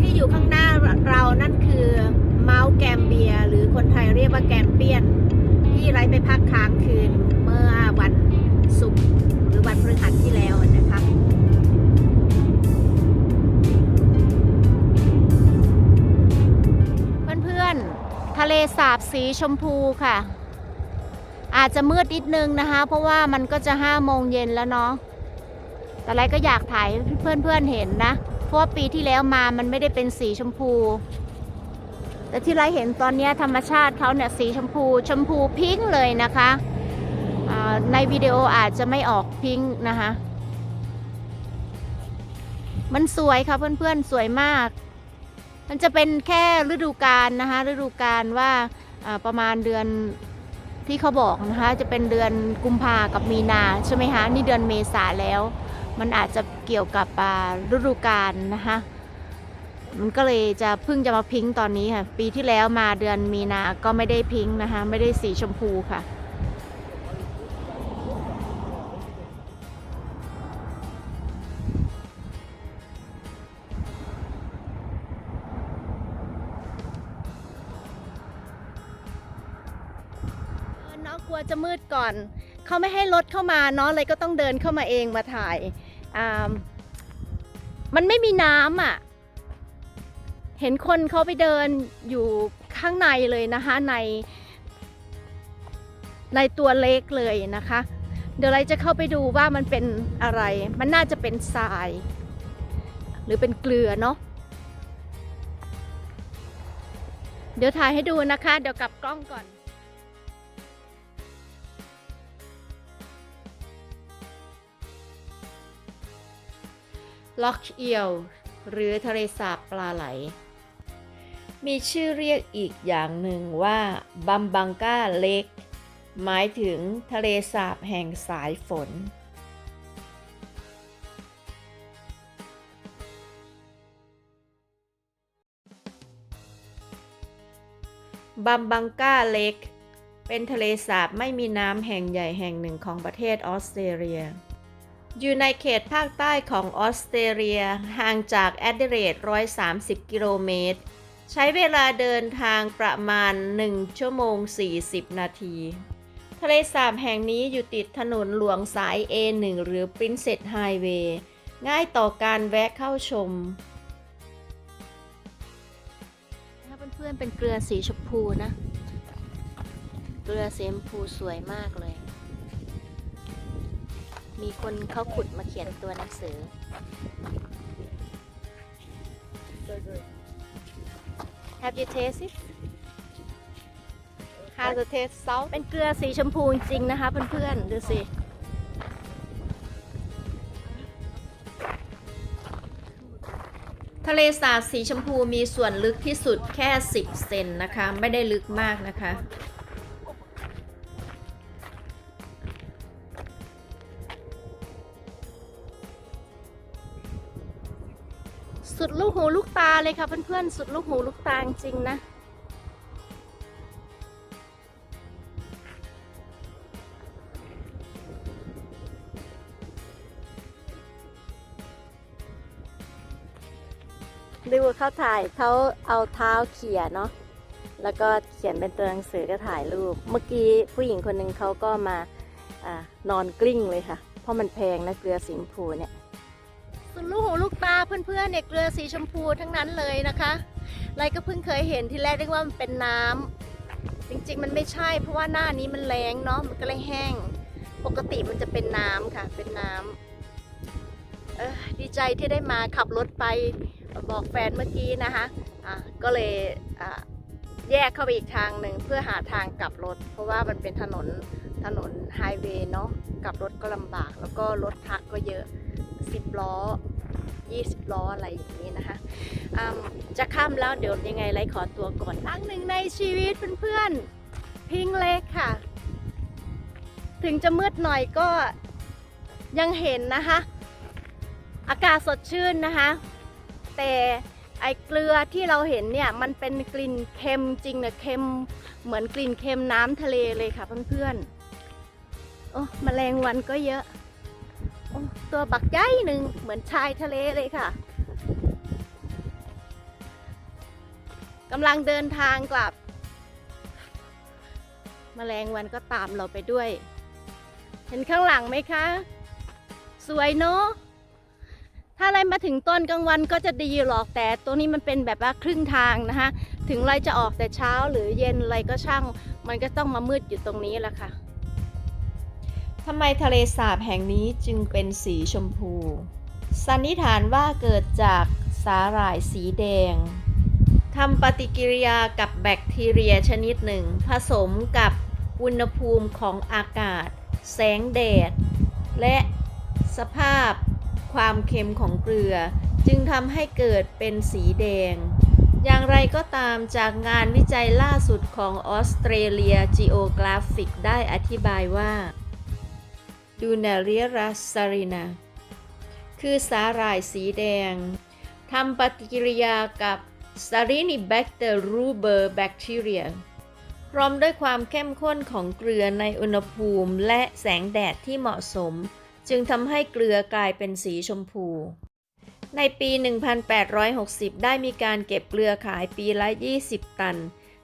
ที่อยู่ข้างหน้าเรานั่นคือเมาส์แกมเบีย หรือคนไทยเรียกว่าแกมเปียน ที่ไร้ไปพักค้างคืนเมื่อวันศุกร์หรือวันพฤหัสที่แล้วนะคะเพื่อนๆทะเลสาบสีชมพูค่ะ อาจจะมืดนิดนึงนะคะ เพราะว่ามันก็จะห้าโมงเย็นแล้วเนาะแต่ไรก็อยากถ่ายให้เพื่อนๆเห็นนะ ราะว่าปีที่แล้วมามันไม่ได้เป็นสีชมพู แต่ที่ไราเห็นตอนนี้ธรรมชาติเขาเนี่ยสีชมพู ชมพูพิงค์เลยนะคะในวิดีโออาจจะไม่ออกพิงค์นะคะ มันสวยค่ะเพื่อนๆสวยมาก มันจะเป็นแค่ฤดูกาลนะคะ ฤดูกาลว่าอ่าประมาณเดือนที่เขาบอกนะคะ จะเป็นเดือนกุมภากับมีนาใช่ไหมคะ นี่เดือนเมษาแล้ว มันอาจจะเกี่ยวกับฤดูกาลนะคะมันก็เลยจะเพิ่งจะมาพิงตอนนี้ค่ะ ปีที่แล้วมาเดือนมีนาก็ไม่ได้พิงนะคะ ไม่ได้สีชมพูค่ะเออเนาะกลัวจะมืดก่อน เขาไม่ให้รถเข้ามาเนาะเลยก็ต้องเดินเข้ามาเองมาถ่ายมันไม่มีน้ำอะ เห็นคนเขาไปเดินอยู่ข้างในเลยนะคะใน ในตัวเล็กเลยนะคะ เดี๋ยวเราจะเข้าไปดูว่ามันเป็นอะไร มันน่าจะเป็นทราย หรือเป็นเกลือเนาะเดี๋ยวถ่ายให้ดูนะคะ เดี๋ยวกลับกล้องก่อน ล็อกเอียวหรือทะเลสาบปลาไหล มีชื่อเรียกอีกอย่างหนึ่งว่าบัมบังกาเล็ก หมายถึงทะเลสาบแห่งสายฝนบัมบังกาเล็ก เป็นทะเลสาบไม่มีน้ำแห่งใหญ่แห่งหนึ่งของประเทศออสเตรเลีย อยู่ในเขตภาคใต้ของออสเตรเลีย ห่างจากแอดเดเรด130 กิโลเมตร ใช้เวลาเดินทางประมาณ 1 ชั่วโมง 40 นาที ทะเลสาบแห่งนี้อยู่ติดถนนหลวงสาย A1 หรือ Princess Highway ง่ายต่อการแวะเข้าชมถ้าเพื่อนๆเป็นเกลือสีชมพูนะ เกลือสีชมพูสวยมากเลย มีคนเขาขุดมาเขียนตัวหนังสือ Have you tasted How the taste salt เป็นเกลือสีชมพูจริงๆนะคะเพื่อนๆ ดูสิ ทะเลสาบสีชมพูมีส่วนลึกที่สุดแค่ 10 เซนนะคะ ไม่ได้ลึกมากนะคะ สุดลูกหูลูกตาเลยค่ะเพื่อนๆ สุดลูกหูลูกตาจริงนะ ดูเขาถ่ายเขาเอาเท้าเขี่ยเนาะ แล้วก็เขียนเป็นตัวหนังสือก็ถ่ายรูป เมื่อกี้ผู้หญิงคนหนึ่งเขาก็มาอนอนกลิ้งเลยค่ะ เพราะมันแพงนะเกลือสีชมพูเนี่ย สุดลูกหูลูกตาเพื่อนๆเนี่ยเกลือสีชมพูทั้งนั้นเลยนะคะไรก็เพิ่งเคยเห็นที่แรกเรียกว่ามันเป็นน้ำจริงๆมันไม่ใช่เพราะว่าหน้านี้มันแรงเนาะมันก็เลยแห้ง ปกติมันจะเป็นน้ำค่ะ เป็นน้ำเออดีใจที่ได้มาขับรถไปบอกแฟนเมื่อกี้นะคะอะก็เลยอะแยกเข้าไปอีกทางหนึ่งเพื่อหาทางกลับรถ เพราะว่ามันเป็นถนนถนนไฮเวย์เนาะกลับรถก็ลำบากแล้วก็รถทักก็เยอะ 10 ล้อ 20 ล้ออะไรอย่างนี้นะคะจะข้ามแล้วเดี๋ยวยังไงไลขอตัวก่อนครั้งหนึ่งในชีวิตเพื่อนๆ พิงเล็กค่ะ ถึงจะมืดหน่อยก็ยังเห็นนะคะ อากาศสดชื่นนะคะ แต่ไอเกลือที่เราเห็นเนี่ยมันเป็นกลิ่นเค็มจริงนะเค็มเหมือนกลิ่นเค็มน้ำทะเลเลยค่ะเพื่อนๆ โอ้แมลงวันก็เยอะ ตัวบักใหญ่หนึ่งเหมือนชายทะเลเลยค่ะกำลังเดินทางกลับแมลงวันก็ตามเราไปด้วย เห็นข้างหลังไหมคะ สวยเนาะถ้าอะไรมาถึงต้นกลางวันก็จะดีหรอกแต่ตัวนี้มันเป็นแบบว่าครึ่งทางนะคะ ถึงเราจะออกแต่เช้าหรือเย็นอะไรก็ช่าง มันก็ต้องมามืดอยู่ตรงนี้แหละค่ะ ทำไมทะเลสาบแห่งนี้จึงเป็นสีชมพู สันนิษฐานว่าเกิดจากสาหร่ายสีแดงทำปฏิกิริยากับแบคทีเรียชนิดหนึ่ง ผสมกับอุณหภูมิของอากาศ แสงแดด และสภาพความเค็มของเกลือ จึงทำให้เกิดเป็นสีแดง อย่างไรก็ตามจากงานวิจัยล่าสุดของออสเตรเลีย Geographic ได้อธิบายว่า ดูนาเรียรัสซารินา คือสาหร่ายสีแดงทำปฏิกิริยากับ s a r i n i b a c t e r r u b e r bacteria พร้อมด้วยความเข้มข้นของเกลือในอุณหภูมิและแสงแดดที่เหมาะสม จึงทำให้เกลือกลายเป็นสีชมพู ในปี 1860 ได้มีการเก็บเกลือขายปีละ 20 ตัน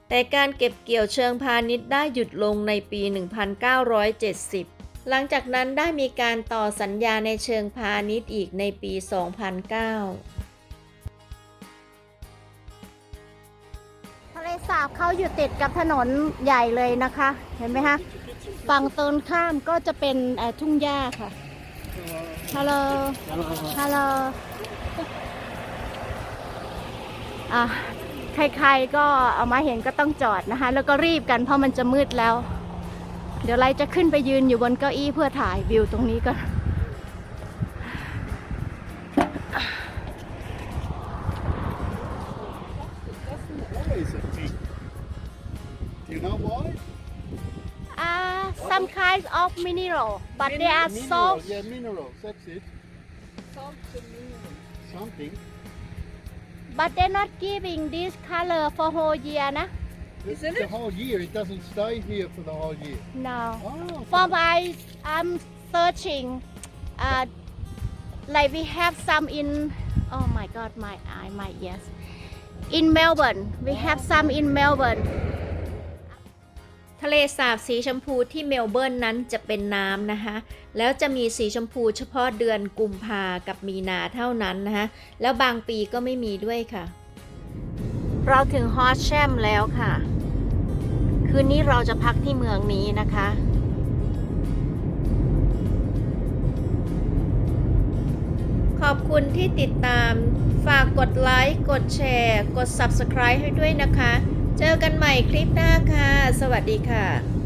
แต่การเก็บเกี่ยวเชิงพาณิชย์ได้หยุดลงในปี 1970 หลังจากนั้นได้มีการต่อสัญญาในเชิงพาณิชย์อีกในปี 2009 ทะเลสาบเขาอยู่ติดกับถนนใหญ่เลยนะคะ เห็นไหมคะ ฝั่งตรงข้ามก็จะเป็นทุ่งหญ้าค่ะ ฮัลโหล ฮัลโหลอะใครๆก็เอามาเห็นก็ต้องจอดนะคะ แล้วก็รีบกันเพราะมันจะมืดแล้ว เดี๋ยวไลจะขึ้นไปยืนอยู่บนเก้าอี้เพื่อถ่ายวิวตรงนี้ก่อน Always a tea. Do you know why? Uh, some kinds of mineral, but they are Minerals, soft. Yeah, minerals. That's it. Something. But they're not giving this color for whole year, na? It's the whole year. It doesn't stay here for the whole year. No. Oh. For my, I'm searching. Uh, like we have some in. Oh my God, my eye, my ears. In Melbourne, we have some in Melbourne. ทะเลสาบสีชมพูที่เมลเบิร์นนั้นจะเป็นน้ำนะคะ แล้วจะมีสีชมพูเฉพาะเดือนกุมภากับมีนาเท่านั้นนะคะ แล้วบางปีก็ไม่มีด้วยค่ะ เราถึงฮอชแชมแล้วค่ะ คืนนี้เราจะพักที่เมืองนี้นะคะ ขอบคุณที่ติดตาม ฝากกดไลค์ กดแชร์ กด Subscribe ให้ด้วยนะคะ เจอกันใหม่คลิปหน้าค่ะ สวัสดีค่ะ